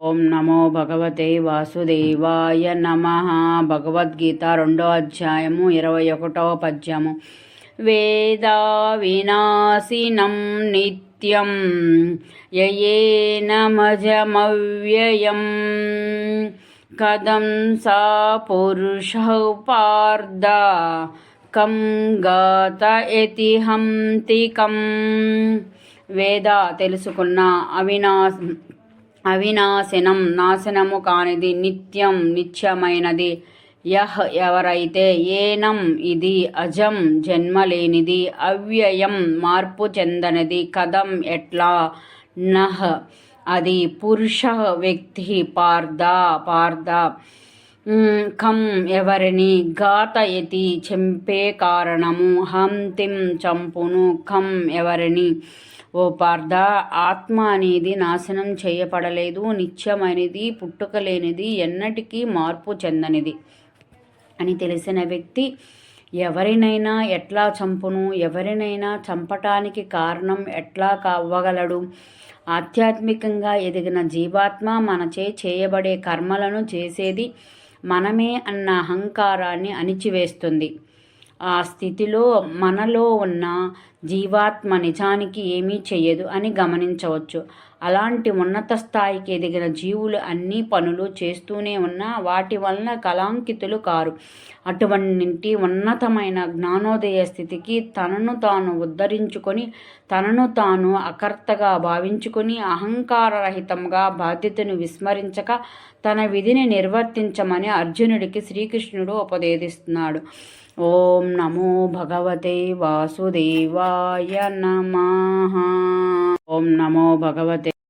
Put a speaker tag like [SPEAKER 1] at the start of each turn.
[SPEAKER 1] ఓం నమో భగవతే వాసుదేవాయ నమ. భగవద్గీత రెండో అధ్యాయము ఇరవై ఒకటవ పద్యము. వేదా వినాశినం నిత్యం యయేనమజమవ్యయం కథం సా పురుష పార్థ కం గాత ఇతిహంతికం వేద తెలుసుకున్న అవినాశం అవినాశనం నాశనము కానిది నిత్యం నిత్యమైనది. యహ్ ఎవరైతే ఏనం ఇది అజం జన్మలేనిది అవ్యయం మార్పు చెందనిది కథం ఎట్లా? నహ్ అది పురుష వ్యక్తి పార్థ పార్థ. కం ఖం ఎవరిని ఘాతయతి చంపే కారణము హంతిం చంపును. ఖం ఎవరిని ఓ పార్థ ఆత్మ అనేది నాశనం చేయబడలేదు నిత్యమైనది పుట్టుక లేనిది ఎన్నటికీ మార్పు చెందనిది అని తెలిసిన వ్యక్తి ఎవరినైనా ఎట్లా చంపును? ఎవరినైనా చంపటానికి కారణం ఎట్లా కావ్వగలడు? ఆధ్యాత్మికంగా ఎదిగిన జీవాత్మ మనచే చేయబడే కర్మలను చేసేది మనమే అన్న అహంకారాన్ని అణిచివేస్తుంది. ఆ స్థితిలో మనలో ఉన్న జీవాత్మ నిజానికి ఏమీ చెయ్యదు అని గమనించవచ్చు. అలాంటి ఉన్నత స్థాయికి ఎదిగిన జీవులు అన్ని పనులు చేస్తూనే ఉన్నా వాటి వలన కళాంకితులు కారు. అటువంటి ఉన్నతమైన జ్ఞానోదయ స్థితికి తనను తాను ఉద్ధరించుకొని తనను తాను అకర్తగా భావించుకొని అహంకారరహితంగా బాధ్యతను విస్మరించక తన విధిని నిర్వర్తించమని అర్జునుడికి శ్రీకృష్ణుడు ఉపదేశిస్తున్నాడు. ఓం నమో భగవతే వాసుదేవాయ నమ. ఓం నమో భగవతే